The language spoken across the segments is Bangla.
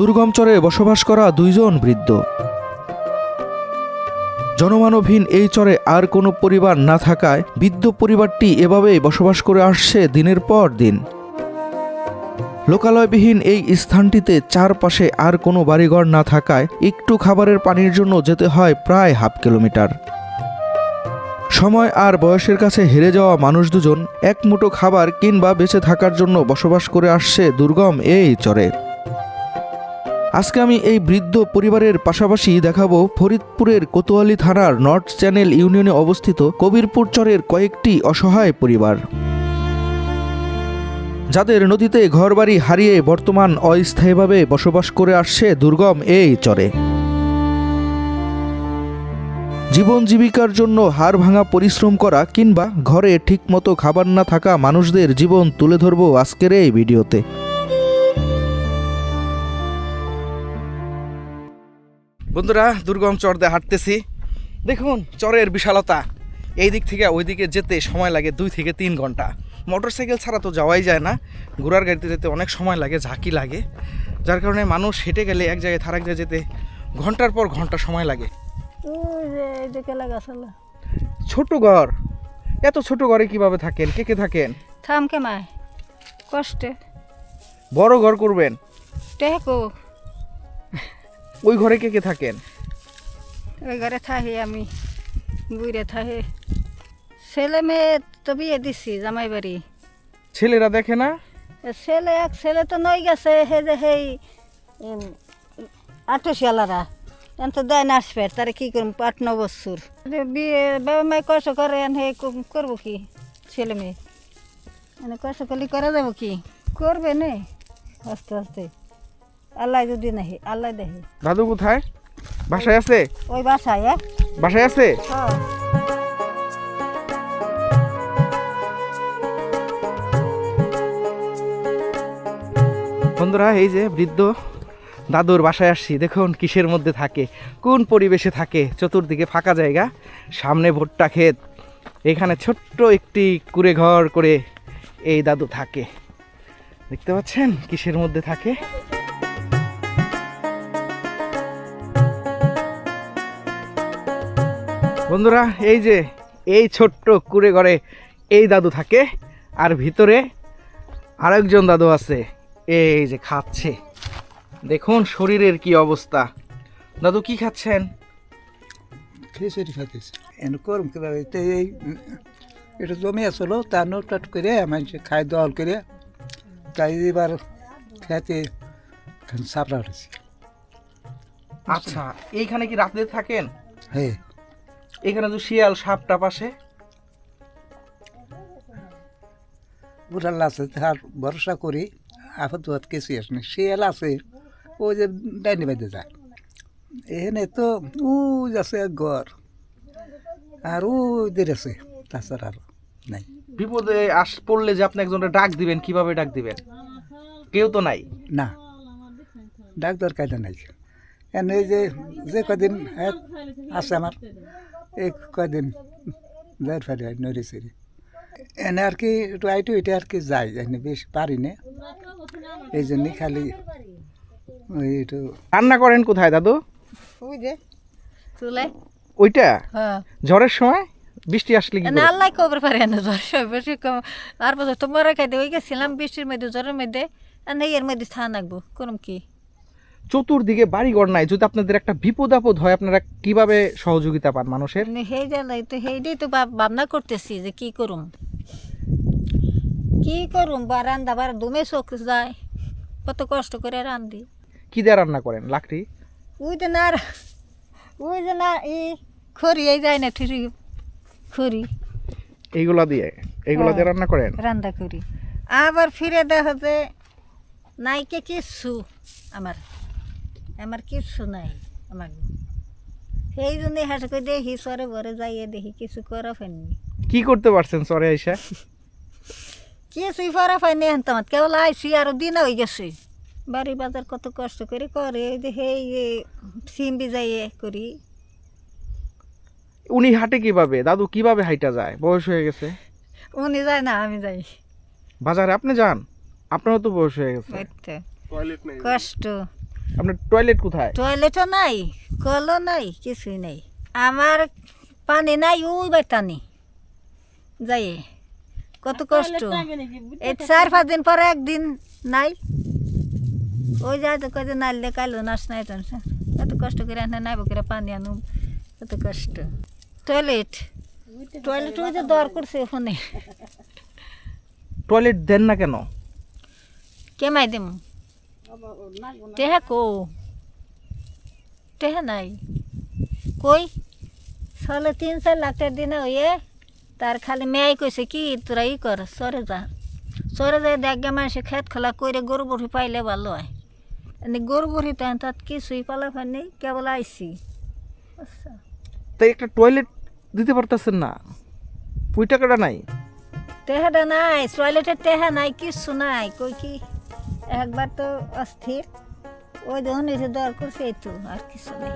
দুর্গম চরে বসবাস করা দুইজন বৃদ্ধ। জনমানবহীন এই চরে আর কোনো পরিবার না থাকায় বৃদ্ধ পরিবারটি এভাবেই বসবাস করে আসছে দিনের পর দিন। লোকালয়বিহীন এই স্থানটিতে চারপাশে আর কোনো বাড়িঘর না থাকায় একটু খাবারের পানির জন্য যেতে হয় প্রায় হাফ কিলোমিটার। সময় আর বয়সের কাছে হেরে যাওয়া মানুষ দুজন এক মুঠো খাবার কিংবা বেঁচে থাকার জন্য বসবাস করে আসছে দুর্গম এই চরে। আজকে আমি এই বৃদ্ধ পরিবারের পাশাপাশি দেখাবো ফরিদপুরের কোতোয়ালি থানার নর্থ চ্যানেল ইউনিয়নে অবস্থিত কবিরপুর চরের কয়েকটি অসহায় পরিবার। যাদের নদীতে ঘরবাড়ি হারিয়ে বর্তমান অস্থায়ীভাবে বসবাস করে আসছে দুর্গম এই চরে। জীবন জীবিকার জন্য হাড় ভাঙা পরিশ্রম করা কিংবা ঘরে ঠিকমতো খাবার না থাকা মানুষদের জীবন তুলে ধরবো আজকের এই ভিডিওতে। বন্ধুরা দুর্গম চর দিয়ে হাঁটতেছি। দেখুন চরের বিশালতা। এই দিক থেকে ওই দিকে যেতে সময় লাগে দুই থেকে তিন ঘণ্টা। মোটরসাইকেল ছাড়া তো যাওয়াই যায় না। ঘোড়ার গাড়িতে যেতে অনেক সময় লাগে ঝাঁকি লাগে। যার কারণে মানুষ হেঁটে গেলে এক জায়গায় থার এক জায়গায় যেতে ঘণ্টার পর ঘণ্টা সময় লাগে। ছোট ঘর। এত ছোট ঘরে কীভাবে থাকেন? কে কে থাকেন? থামকে মায়। কষ্টে। বড় ঘর করবেন? টেকো ওই ঘরে কে কে থাকেন? ওই ঘরে থাহি আমি বুড়ে থাহি ছেলে মেয়ে তো বিয়ে দিছি জামাই বাড়ি। ছেলেরা দেখে না? ছেলে এক ছেলে তো নই গেছে হে যে সেই আটশিয়ালারা। এখন তো দেয় না আসবে তারা কি করব আট ন বছর। বিয়ে বাবা মায় কষ্ট করে হে করব কি ছেলে মেয়ে? মানে কষ্ট করলে করা যাব কি? করবে নে আস্তে আস্তে। আল্লাহ যদি নাহি আল্লাহ দেখে দাদু কোথায়? বাসায় আছে? ওই বাসায় হ্যাঁ? বাসায় আছে? হ্যাঁ। বন্ধুরা এই যে বৃদ্ধ দাদুর বাসায় আসছি দেখুন কিসের মধ্যে থাকে কোন পরিবেশে থাকে চতুর্দিকে ফাঁকা জায়গা সামনে ভুট্টা ক্ষেত এখানে ছোট্ট একটি কুড়ে ঘর করে এই দাদু থাকে। দেখতে পাচ্ছেন কিসের মধ্যে থাকে? বন্ধুরা এই যে এই ছোট্ট কুড়ে ঘরে এই দাদু থাকে আর ভিতরে আরেকজন দাদু আছে এই যে খাচ্ছে। দেখুন শরীরের কি অবস্থা। দাদু কি খাচ্ছেন? খিচুড়ি খাইতেছে। এনে করম এই এটা জমি আসলো তার নোট করে মানুষ খাই দল করে তাই এবার খেতে সাপড়া উঠেছে। আচ্ছা এইখানে কি রাতে থাকেন? হ্যাঁ। এখানে তো শিয়াল সাপটা পাশে। বুড়াল আছে তার ভরসা করি আপাতত হাত কিছু আসে শিয়াল আছে ও যে ডাইনি বাইতে যায়। এখানে তো ও আছে ঘর আর ও দের আছে তাছাড়া আর নাই। বিপদে আস পড়লে যে আপনি একজনের ডাক দিবেন কীভাবে ডাক দিবেন? কেউ তো নাই। না ডাক্তার কায়দা নাই। এই যে যে কদিন হ্যাঁ আছে আমার এই কদিন যাই ফেলে নড়ি চড়ি। এনে আর কি আইটু এটা আর কি যাই এনে বেশ পারি না। এই জন্যই খালি ওই একটু রান্না করেন কোথায় দাদু? ওই যে চুলাই ওইটা? হ্যাঁ। ঝড়ের সময়? বৃষ্টি আসলে কি না? আল্লাহ কবর পারে না জ্বর সব বেশি কম। আর বছর তোমার খাইতে ওই গেছিলাম বৃষ্টির মধ্যে জ্বরের মধ্যে। আর নেই এর মধ্যে থান রাখব করম কি? চতুর্দিকে বাড়িঘর নাই যদি আপনাদের একটা বিপদ আপদ হয় আপনারা কীভাবে সহযোগিতা পান মানুষের? মানে জ্বালাই তো সেইটাই তো ভাব- ভাবনা করতেছি যে কি করুম। কি করুম? বা রান্দা বার দুমে চোখ যায়। কত কষ্ট করে রান্ধি। কি দিয়ে রান্না করেন? লাকড়ি? ওই যে না ওই যে না ই খড়ি এই যায় না ঠিকই খড়ি। এইগুলা দিয়ে? এইগুলা দিয়ে হ্যাঁ। রান্না করেন? রান্না করি। আবার ফিরে দেখা যে নাইকে কিছু আমার। আমার কিছু নাই আমার সেই জন্য হাসে করে দেখি সরে ভরে যাইয়ে দেখি কিছু করা পাইনি। কি করতে পারছেন সরে আইসা? কিছুই করা পাইনি এখন তোমার কেবল আইসি আরও দিন হয়ে গেছে। বাড়ি বাজার কত কষ্ট করে করে সেই সিম বিজাইয়ে করি। উনি হাঁটে কীভাবে? দাদু কীভাবে হাইটা যায়? বয়স হয়ে গেছে? উনি যায় না আমি যাই। বাজারে আপনি যান। আপনারও তো বয়স হয়ে গেছে। কষ্ট। আপনার টয়লেট কোথায়? টয়লেটও নাই কলও নাই কিছুই নাই। আমার পানি নাই ওই বাইতানি যাই কত কষ্ট। এই চার পাঁচ দিন পরে একদিন নাই। ওই যায় তো কদিন নাইলে কাইলো নাচ নাই তো এত কষ্ট করে আনে নাইব করে পানি আনু কত কষ্ট। টয়লেট টয়লেট ওই যে দর করছে ওখানে। টয়লেট দেন না কেন? কেমাই দিম। টেহা কো টেহা নাই। কই? সালে তিন চার লাখ টাকা দিনে হইয়ে তার খালি মেয়াই কইছে কি তোরা ই কর সরে যা। সরে যায় দেখগে মানুষে খেত খোলা কইরে গরু বড়ি পাইলে ভালো হয়। এনে গরু বড়ি তো তাত কিছুই পালা ফান নেই কেবল আইসি। আচ্ছা। তাই একটা টয়লেট দিতে পারতেছেন না। পুই টাকাটা নাই। টেহাটা নাই টয়লেটের টেহা নাই কিচ্ছু নাই কই কি? একবার তো অস্থির। ওই যখন এসে দর করছে এই তো আর কিছু নেই।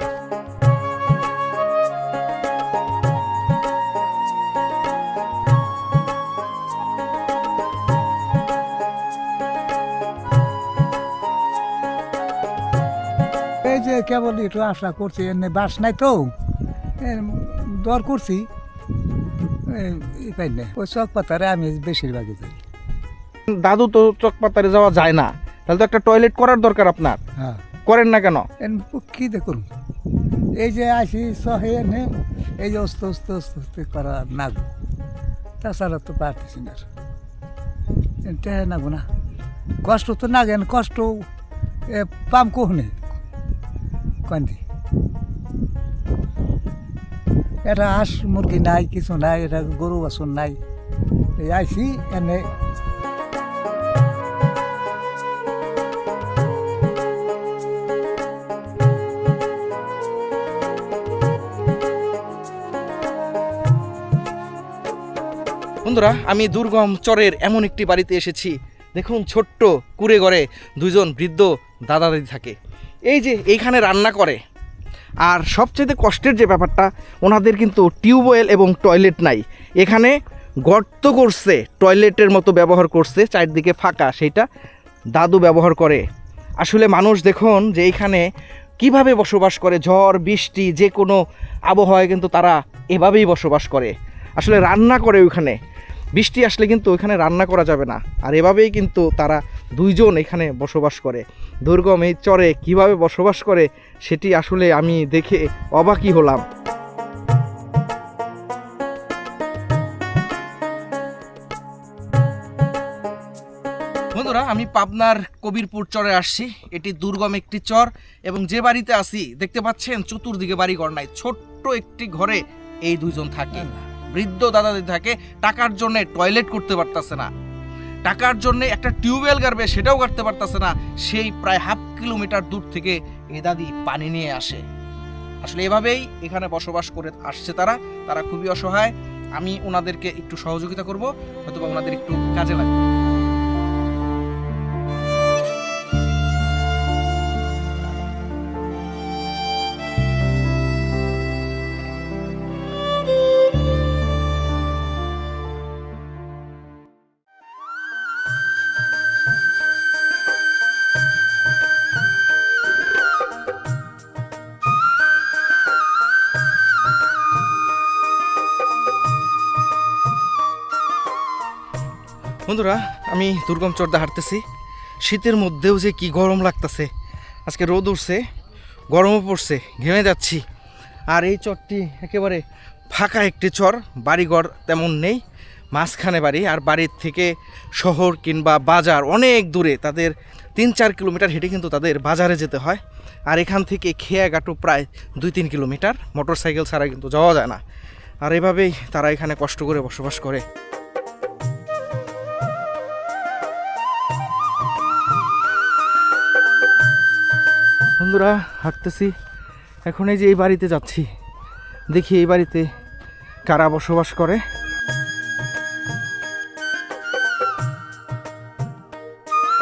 এই যে কেবল একটু আশা করছি এনে বাস নাই তো। দর করছি। এই- এই পাই না ওই চক পাতারে আমি বেশিরভাগই যাই। দাদু তো চক পাতারে যাওয়া যায় না। তাহলে তো একটা টয়লেট করার দরকার আপনার। হ্যাঁ। করেন না কেন? এন কি দেখুন এই যে আসি সহে এনে এই যে অস্ত অস্ত অস্ত অস্ত করা নাগু তাছাড়া তো পারতেছি না নাগু না। কষ্ট তো নাগেন কষ্ট পাম কোহনে? কান্দি এটা হাঁস মুরগি নাই কিছু নাই এটা গরু বাসন নাই। এই আইসি এনে বন্ধুরা, আমি দুর্গম চরের এমন একটি বাড়িতে এসেছি। দেখুন, ছোট্ট কুড়ে ঘরে দুজন বৃদ্ধ দাদা দাদি থাকে। এই যে এইখানে রান্না করে। আর সবচেয়ে কষ্টের যে ব্যাপারটা, ওনাদের কিন্তু টিউবওয়েল এবং টয়লেট নাই। এখানে গর্ত করছে, টয়লেটের মতো ব্যবহার করছে, চারদিকে ফাঁকা সেইটা দাদু ব্যবহার করে। আসলে মানুষ দেখুন যে এইখানে কীভাবে বসবাস করে, ঝড়, বৃষ্টি, যে কোনো আবহাওয়ায় কিন্তু তারা এভাবেই বসবাস করে। আসলে রান্না করে ওইখানে। বৃষ্টি আসলে কিন্তু ওইখানে রান্না করা যাবে না। আর এভাবেই কিন্তু তারা দুইজন এখানে বসবাস করে। দুর্গম এই চরে কীভাবে বসবাস করে সেটি আসলে আমি দেখে অবাকই হলাম। বন্ধুরা, আমি পাবনার কবিরপুর চরে আসছি। এটি দুর্গম একটি চর এবং যে বাড়িতে আসি দেখতে পাচ্ছেন চতুর্দিকে বাড়ি ঘর নাই, ছোট্ট একটি ঘরে এই দুইজন থাকে বৃদ্ধ দাদাদি থাকে, টাকার জন্য টয়লেট করতে পারতেছে না। টাকার জন্য একটা টিউবওয়েল গাড়বে, সেটাও কাটতে পারতেছে না। সেই প্রায় হাফ কিলোমিটার দূর থেকে এ দাদি পানি নিয়ে আসে। আসলে এভাবেই এখানে বসবাস করে আসছে তারা। তারা খুবই অসহায়। আমি ওনাদেরকে একটু সহযোগিতা করব। হয়তো ওনাদের একটু কাজে লাগবে। বন্ধুরা, আমি দুর্গম চর্দা হাঁটতেছি। শীতের মধ্যেও যে কি গরম লাগতেছে। আজকে রোদ উঠছে, গরমও পড়ছে, ঘেমে যাচ্ছি। আর এই চরটি একেবারে ফাঁকা একটি চর, বাড়িঘর তেমন নেই। মাঝখানে বাড়ি, আর বাড়ির থেকে শহর কিংবা বাজার অনেক দূরে। তাদের তিন চার কিলোমিটার হেঁটে কিন্তু তাদের বাজারে যেতে হয়। আর এখান থেকে খেয়াঘাটও প্রায় দুই তিন কিলোমিটার। মোটর সাইকেল ছাড়া কিন্তু যাওয়া যায় না। আর এভাবেই তারা এখানে কষ্ট করে বসবাস করে। বন্ধুরা, হাঁটতেছি। এখন এই যে এই বাড়িতে যাচ্ছি। দেখি এই বাড়িতে কারা বসবাস করে।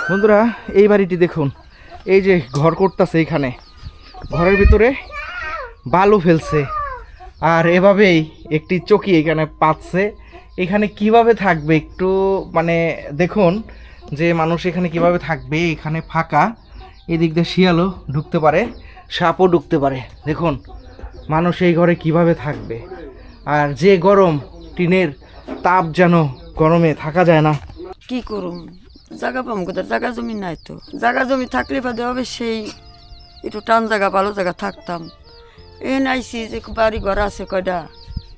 বন্ধুরা, এই বাড়িটি দেখুন। এই যে ঘর করতেছে এখানে। ঘরের ভিতরে বালু ফেলছে। আর এভাবেই একটি চকি এখানে পাচ্ছে। এখানে কীভাবে থাকবে একটু মানে দেখুন যে মানুষ এখানে কীভাবে থাকবে, এখানে ফাঁকা। এদিক দিয়ে শিয়ালও ঢুকতে পারে, সাপও ঢুকতে পারে। দেখুন, মানুষ এই ঘরে কীভাবে থাকবে। আর যে গরম, টিনের তাপ যেন গরমে থাকা যায় না। কি করুম? জায়গা পাম কোথায়? জায়গা জমি নাই তো। জায়গা জমি থাকলে বাদে হবে সেই একটু টান জায়গা, ভালো জায়গা থাকতাম। এ নাইছি যে বাড়ি ঘর আছে কয়টা?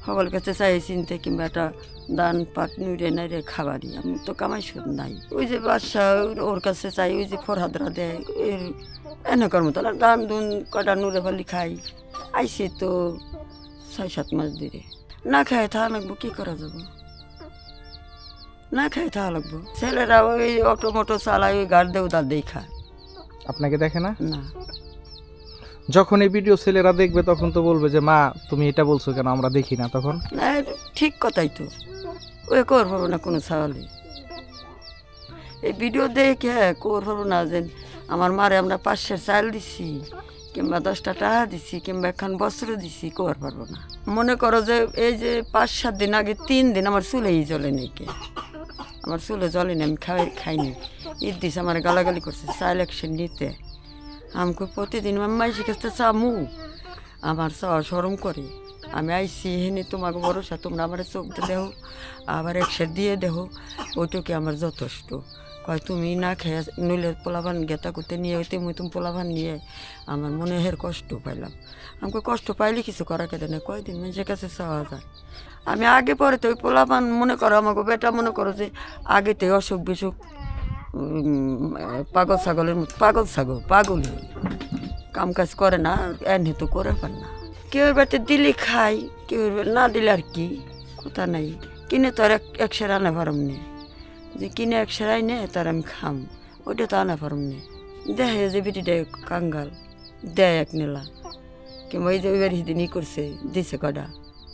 সকল কাছে চাই চিনতে কিংবা একটা দান পাট নুড়ে নাই রে খাবারই আমি তো কামাই সুদ নাই। ওই যে বাদশা ওর কাছে চাই ওই যে ফরহাদরা দেয় এর এনেকার মতো দান দুন কটা নুরে ফালি খাই। আইসি তো ছয় সাত মাস ধরে। না খাই থা লাগবো কি করা যাব? না খাই থা লাগবো। ছেলেরা ওই অটো মোটো চালায় ওই গাড় দেও তার দিয়ে খায় আপনাকে দেখে না? না। যখন এই ভিডিও ছেলেরা দেখবে, তখন তো বলবে যে, মা, তুমি এটা বলছো কেন? আমরা দেখি না। তখন? না, ঠিক কথাই তো। ওই কর পাবো না কোনো ছাগলে এই ভিডিও দেখে কর পাবো না যে, আমার মারে আমরা পাঁচশো চাল দিছি, কিংবা দশটা টাকা দিছি, কিংবা এখন বস্ত্র দিছি, কর পারব না। মনে করো যে, এই যে পাঁচ, সাত দিন আগে তিন দিন আমার চুলেই জ্বলে নেই কে? আমার চুলে জ্বলেনি আমি খাই, খাইনি। ঈদ দিছে আমার গালাগালি করছে চাইল একশন নিতে। আমাকে প্রতিদিন মাইসি কাছে চামু। আমার সরম করে। আমি আইসি হেনে তোমাকে ভরসা, তোমরা আমার চোখ দেহ আবার একশো দিয়ে দেহ ওইটুকু আমার যথেষ্ট। কয়, তুমি না খেয়ে নইলে পোলাভান গেতা করতে নিয়ে হইতে মুই তুমি পোলাভান নিয়ে আমার মনে হের কষ্ট পাইলাম। আমাকে কষ্ট পাইলে কিছু করা কেটে না কয়দিন মানুষের কাছে চাওয়া যায়। আমি আগে পরে তো ওই পোলাপান মনে করো আমাকে বেটা মনে করো যে আগেতে অসুখ বিসুখ পাগল ছাগলের মতো, পাগল ছাগল পাগল কাম কাজ করে না, এনে তো করে পার না। কেউ বেটে দিলে খাই, কেউ না দিলে আর কি? কথা নাই। কিনে তো আর এক- একশো আনা পারম নে। যে কিনে একশো নে তার আমি খাম। ওইটা তো আনা পারম নে। দেখে যে বেটিটা কাঙ্গাল। দেয় এক নেলা। কিংবা ওই যে ওই বাড়ি দিনই করছে, দিছে কটা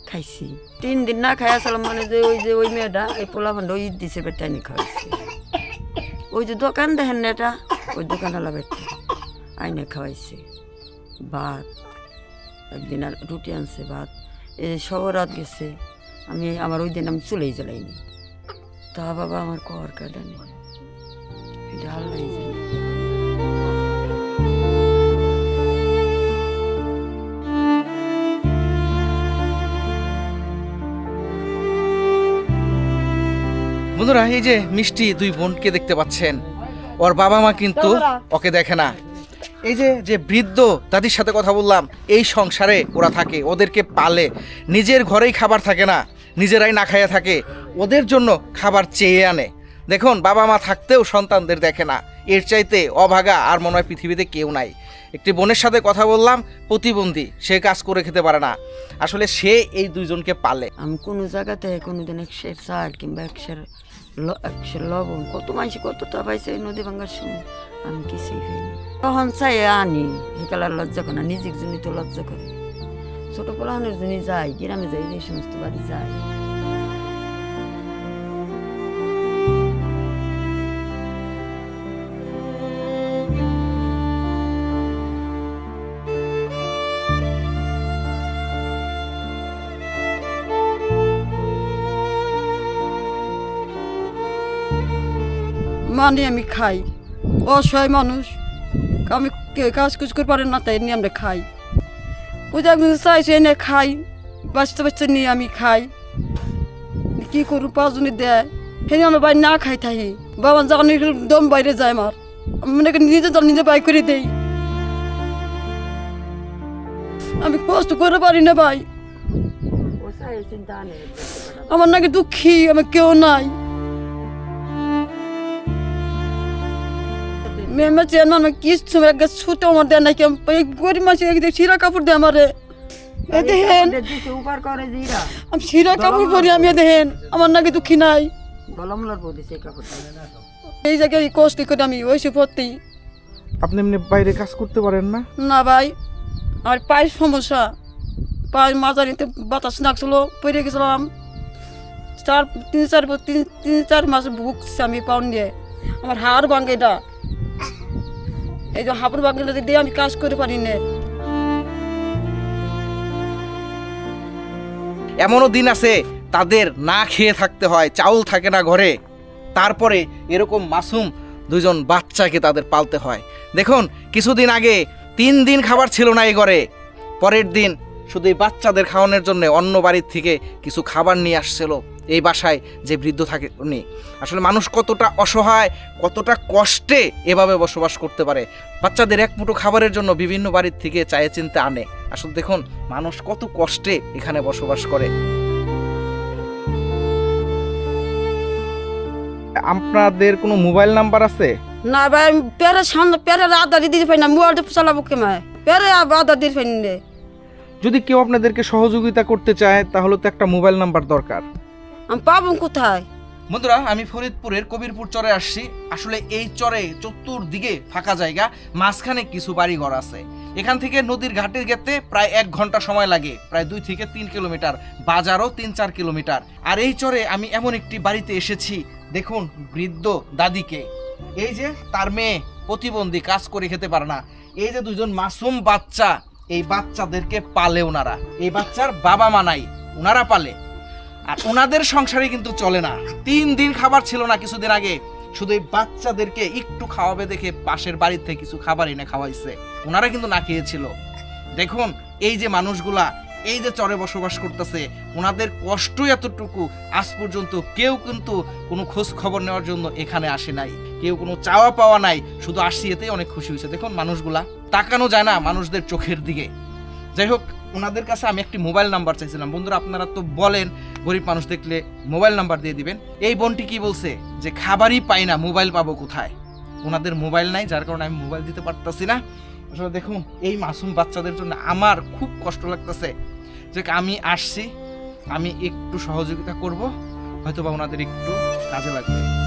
খাইছি। তিন দিন না খাই আসলাম মানে যে ওই যে ওই মেয়েটা, এই পোলা ভান্ড ঈদ দিছে বেটানি খাওয়াইছে। ওই যে দোকান দেখেন না এটা? ওই দোকানওয়ালা বেটা আইনে খাওয়াইছে। ভাত, একদিন আর রুটি আনছে, ভাত। এই শহরাত গেছে, আমি আমার ওই দিন আমি চুলেই জ্বালাইনি। তা বাবা আমার কর কাটানি এটা আল্লাহ বন্ধুরা এই যে মিষ্টি দুই বোনকে দেখতে পাচ্ছেন ওর বাবা মা কিন্তু ওকে দেখে না। এই যে যে বৃদ্ধ দাদির সাথে কথা বললাম এই সংসারে ওরা থাকে ওদেরকে পালে। নিজের ঘরেই খাবার থাকে না নিজেরাই না খাইয়া থাকে ওদের জন্য খাবার চেয়ে আনে। দেখুন বাবা মা থাকতেও সন্তানদের দেখে না। এর চাইতে অভাগা আর মনে হয় পৃথিবীতে কেউ নাই। একটি বোনের সাথে কথা বললাম প্রতিবন্ধী সে কাজ করে খেতে পারে না। আসলে সে এই দুইজনকে পালে। আমি কোনো জায়গাতে কোনোদিন একশের চাল কিংবা একশের ল- একশের লবণ, কত মানুষ কতটা পাইছে নদী ভাঙার সময়। আমি কিছুই পাইনি তখন চাই আনি সেকালার লজ্জা করে না, নিজের জন্য তো লজ্জা করে। ছোট পোলাহানের জন্য যাই, গ্রামে যাই, এই সমস্ত বাড়ি যাই। মানে আমি খাই। অসহায় মানুষ। আমি কে- কাজ কুজ করে পারেন না তাই নিয়ে আমরা খাই। ওই চাইছে এনে খাই বাঁচতে বাঁচতে নিয়ে আমি খাই। কি করু পাঁচজনে দেয়। সেই আমার বাড়ি না খাই থাকি। বাবা যখন একটু দম বাইরে যায় আমার। আমি মনে নিজে দম নিজে বাই করে দেই। আমি কষ্ট করে পারি না ভাই। আমার নাকি দুঃখী আমার কেউ নাই। মেমে চেয়ারম্যান আমার কিচ্ছু একটা ছুটে আমার দেয় নাকি আমি এই গরিব মাসে একদিন শিরা কাপড় দেয় আমারে। এ দেখেন আমি শিরা কাপড় পরি আমি দেখেন আমার নাকি দুঃখী নাই। এই জায়গায় কষ্ট করে আমি ওইসে পড়তেই। আপনি এমনি বাইরে কাজ করতে পারেন না? না ভাই আর পায়ের সমস্যা। পায়ের মাঝারিতে বাতাস নাকছিল পড়ে গেছিলাম। চার তিন চার তিন তিন চার মাস ভুগছি আমি পাউন নিয়ে। আমার হাড় ভাঙে এটা এই যে হাঁপুর ভাঙলে দিয়ে আমি কাজ করে পারি না। এমনও দিন আছে, তাদের না খেয়ে থাকতে হয়, চাউল থাকে না ঘরে। তারপরে এরকম মাসুম দুজন বাচ্চাকে তাদের পালতে হয়। দেখুন, কিছুদিন আগে তিন দিন খাবার ছিল না এই ঘরে। পরের দিন শুধু এই বাচ্চাদের খাওয়ানোর জন্য অন্য বাড়ির থেকে কিছু খাবার নিয়ে আসছিল। এই বাসায় যে বৃদ্ধ থাকে উনি। আসলে মানুষ কতটা অসহায় কতটা কষ্টে এভাবে বসবাস করতে পারে। বাচ্চাদের এক মুঠো খাবারের জন্য বিভিন্ন বাড়ির থেকে চায়ে চিনতে আনে। আসলে দেখুন মানুষ কত কষ্টে এখানে বসবাস করে। আপনাদের কোনো মোবাইল নাম্বার আছে? না ভাই পেরে সামনে পেরে আদা দিতে পারি না মোবাইল চালাবো কেমন পেরে আদা দিতে পারি না। যদি কেউ আপনাদেরকে সহযোগিতা করতে চায় তাহলে তো একটা মোবাইল নাম্বার দরকার। আমি পাবো কোথায়? বন্ধুরা, আমি ফরিদপুরের কবিরপুর চরে আসছি। আসলে এই চরে চতুর্দিকে ফাঁকা জায়গা, মাঝখানে কিছু বাড়িঘর আছে। এখান থেকে নদীর ঘাটে যেতে প্রায় এক ঘণ্টা সময় লাগে। প্রায় দুই থেকে তিন কিলোমিটার, বাজারও তিন চার কিলোমিটার। আর এই চরে আমি এমন একটি বাড়িতে এসেছি, দেখুন, বৃদ্ধ দাদিকে। এই যে, তার মেয়ে প্রতিবন্ধী কাজ করে খেতে পারে না। এই যে দুজন মাসুম বাচ্চা, এই বাচ্চাদেরকে পালে ওনারা। এই বাচ্চার বাবা মা নাই, ওনারা পালে। আর ওনাদের সংসারে কিন্তু চলে না। তিন দিন খাবার ছিল না কিছুদিন আগে। শুধু এই বাচ্চাদেরকে একটু খাওয়াবে দেখে পাশের বাড়ির থেকে কিছু খাবার এনে খাওয়াইছে। ওনারা কিন্তু না খেয়েছিল। দেখুন, এই যে মানুষগুলা, এই যে চরে বসবাস করতেছে, ওনাদের কষ্ট এতটুকু, আজ পর্যন্ত কেউ কিন্তু কোনো খোঁজ খবর নেওয়ার জন্য এখানে আসে নাই। কেউ কোনো চাওয়া পাওয়া নাই, শুধু আসি এতেই অনেক খুশি হয়েছে। দেখুন, মানুষগুলা, তাকানো যায় না মানুষদের চোখের দিকে। যাই হোক ওনাদের কাছে আমি একটি মোবাইল নাম্বার চাইছিলাম। বন্ধুরা, আপনারা তো বলেন, গরিব মানুষ দেখলে মোবাইল নাম্বার দিয়ে দিবেন। এই বোনটি কি বলছে? যে খাবারই পাই না, মোবাইল পাবো কোথায়? ওনাদের মোবাইল নাই, যার কারণে আমি মোবাইল দিতে পারতাছি না। আসলে দেখুন, এই মাসুম বাচ্চাদের জন্য আমার খুব কষ্ট লাগতেছে। যে আমি আসছি, আমি একটু সহযোগিতা করব হয়তো বা ওনাদের একটু কাজে লাগবে।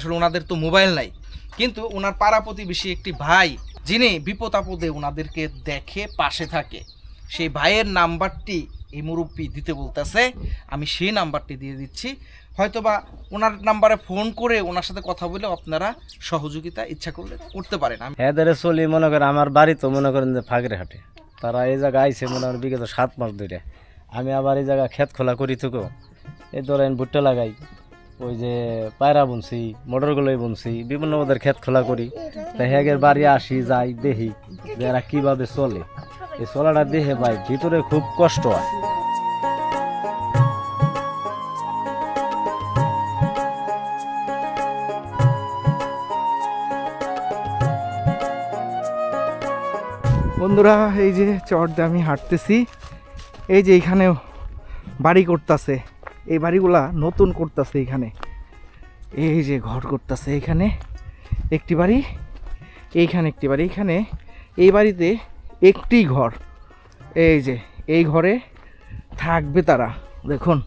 আসলে ওনাদের তো মোবাইল নাই। কিন্তু ওনার পাড়া প্রতিবেশী একটি ভাই, যিনি বিপদ আপদে ওনাদেরকে দেখে, পাশে থাকে। সেই ভাইয়ের নাম্বারটি এই মুরব্বী দিতে বলতেছে, আমি সেই নাম্বারটি দিয়ে দিচ্ছি। হয়তোবা ওনার নাম্বারে ফোন করে ওনার সাথে কথা বলে আপনারা সহযোগিতা, ইচ্ছা করলে করতে পারেন। আমি এদের চলি, মনে করেন আমার বাড়ি তো মনে করেন যে ফাগরে হাটে তারা এই জায়গায় আইছে মনে করেন বিগত সাত মাস ধরে আমি আবার এই জায়গা ক্ষেত খোলা করি থাকো। এই ধরেন ভুট্টা লাগাই। ওই যে পায়রা বুনছি মোটরগুলোই বুনছি, বিভিন্ন ওদের ক্ষেত খোলা করি। তাই হেগের বাড়ি আসি, যাই দেখি যে এরা কীভাবে চলে। এই চলাটা দেখে ভাই ভিতরে খুব কষ্ট হয়। বন্ধুরা, এই যে চট দিয়ে আমি হাঁটতেছি, এই যে এইখানেও বাড়ি করতেছে। এই বাড়িগুলা নতুন করতেছে এখানে। এই যে ঘর করতেছে এখানে একটি বাড়ি, এইখানে একটি বাড়ি, এখানে এই বাড়িতে একটি ঘর। এই যে, এই ঘরে থাকবে তারা, দেখুন।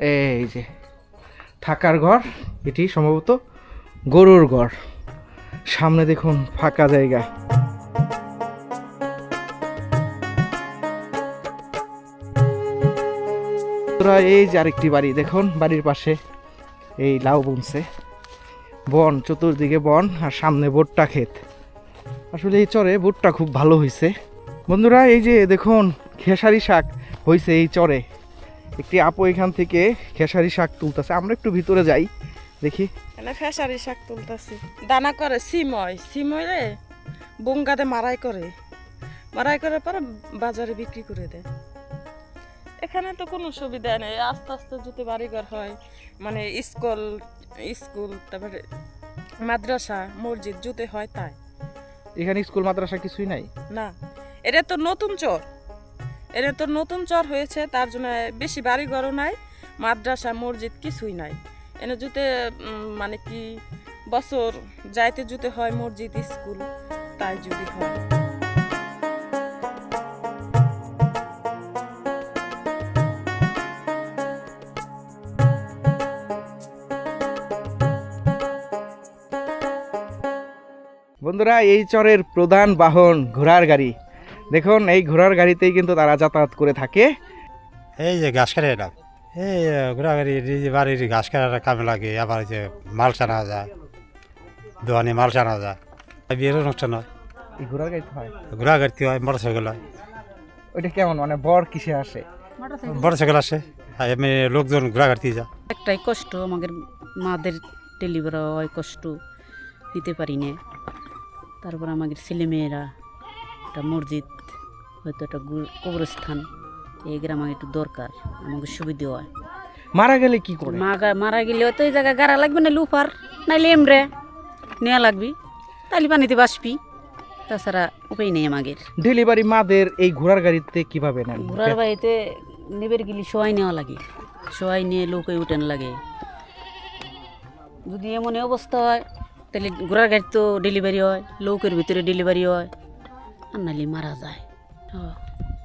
এই যে, থাকার ঘর, এটি সম্ভবত গরুর ঘর। সামনে দেখুন ফাঁকা জায়গা। তোরা এই যে আরেকটি বাড়ি, দেখুন, বাড়ির পাশে এই লাউ বুনছে। বন, চতুর্দিকে বন, আর সামনে ভুট্টা ক্ষেত। আসলে এই চরে ভুট্টা খুব ভালো হয়েছে বন্ধুরা, এই যে দেখুন, খেসারি শাক হয়েছে এই চরে। একটি আপু এখান থেকে খেসারি শাক তুলতেছে। আমরা একটু ভিতরে যাই, দেখি। ফেসারি শাক তুলতাছি। দানা করে সিময় সিময় রে বঙ্গাতে মারাই করে। মারাই করার পরে বাজারে বিক্রি করে দেয়। এখানে তো কোনো সুবিধা নেই। আস্তে আস্তে যদি বাড়িঘর হয় মানে স্কুল স্কুল তারপরে মাদ্রাসা মসজিদ যদি হয় তাই। এখানে স্কুল মাদ্রাসা কিছুই নাই? না। এটা তো নতুন চর। এটা তো নতুন চর হয়েছে তার জন্য বেশি বাড়িঘরও নাই মাদ্রাসা মসজিদ কিছুই নাই। এনে জুতে মানে কি বছর যাইতে জুতে হয় মসজিদ স্কুল তাই যদি হয়। বন্ধুরা এই চরের প্রধান বাহন ঘোড়ার গাড়ি। দেখুন এই ঘোড়ার গাড়িতেই কিন্তু তারা যাতায়াত করে থাকে। এই যে ঘাস কাটা এটা এই ঘোড়া গাড়ি যে বাড়ির ঘাস কাটার কামে লাগে আবার যে মাল টানা যায় দোয়ানি মাল টানা যায় বিয়ের অনুষ্ঠান হয় এই ঘোড়ার গাড়িতে হয়? ঘোরাঘুরতি হয় মোটর সাইকেল হয়। ওইটা কেমন? মানে বর কিসে আসে? বড় সাইকেল আসে। এমনি লোকজন ঘোরাঘাটি যা একটাই কষ্ট আমাদের মাদের ডেলিভারি হয় কষ্ট দিতে পারি না। তারপর আমাদের ছেলেমেয়েরা একটা মসজিদ হয়তো একটা কবরস্থান এই গ্রামে একটু দরকার আমাকে সুবিধে হয়। মারা গেলে কি করে? মারা গেলে তো এই জায়গায় গাড়া লাগবে না লুফার নাইলে এমরে নেওয়া লাগবি তাহলে পানিতে বাসবি তাছাড়া উপায় নেই আমাদের। ডেলিভারি মাদের এই ঘোড়ার গাড়িতে কীভাবে নেন? ঘোড়ার বাড়িতে নেবের গেলে সবাই নেওয়া লাগে সবাই নিয়ে লোকে উঠেন লাগে। যদি এমন অবস্থা হয় তাহলে ঘোড়ার গাড়ি তো ডেলিভারি হয় লোকের ভিতরে ডেলিভারি হয়। আর নাহলে মারা যায়।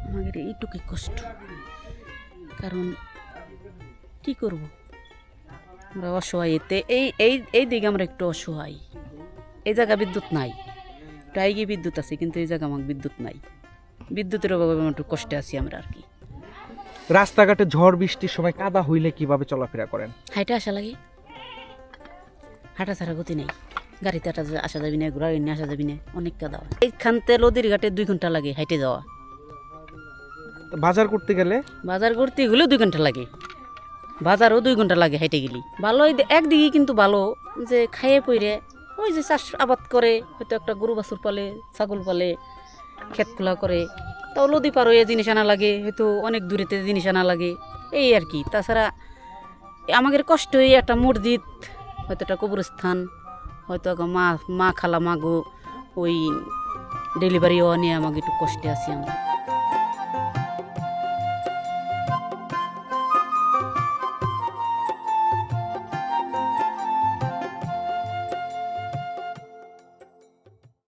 আমাদের এইটুকুই কষ্ট। কারণ কি করব? আমরা অসহায়। এতে এই এই এই দিকে আমরা একটু অসহায়। এই জায়গা বিদ্যুৎ নাই। প্রায় গিয়ে বিদ্যুৎ আছে কিন্তু এই জায়গা আমার বিদ্যুৎ নাই। বিদ্যুতের অভাবে আমরা একটু কষ্টে আছি আমরা আর কি। রাস্তাঘাটে ঝড় বৃষ্টির সময় কাদা হইলে কীভাবে চলাফেরা করেন? হাইটা আসা লাগে। হাঁটা ছাড়া গতি নেই। গাড়িতে আটা আসা যাবি না ঘোড়া নিয়ে আসা যাবি না অনেক কাদা এইখান থেকে লদির ঘাটে দুই ঘণ্টা লাগে হাইটে যাওয়া। বাজার করতে গেলে? বাজার করতে গেলেও দুই ঘণ্টা লাগে। বাজারও দুই ঘণ্টা লাগে হাইটে গেলি। ভালো একদিকে কিন্তু ভালো যে খাইয়ে পইরে ওই যে চাষ আবাদ করে হয়তো একটা গরু বাছুর পালে ছাগল পালে ক্ষেত খোলা করে তাও লদি পার হয়ে জিনিস আনা লাগে হয়তো অনেক দূরেতে জিনিস আনা লাগে এই আর কি। তাছাড়া আমাদের কষ্ট এই একটা মসজিদ হয়তো একটা কবরস্থান, হয়তো মা মা খালা মাগো, ওই ডেলিভারি হওয়া নিয়ে আমাকে একটু কষ্টে আছি আমরা।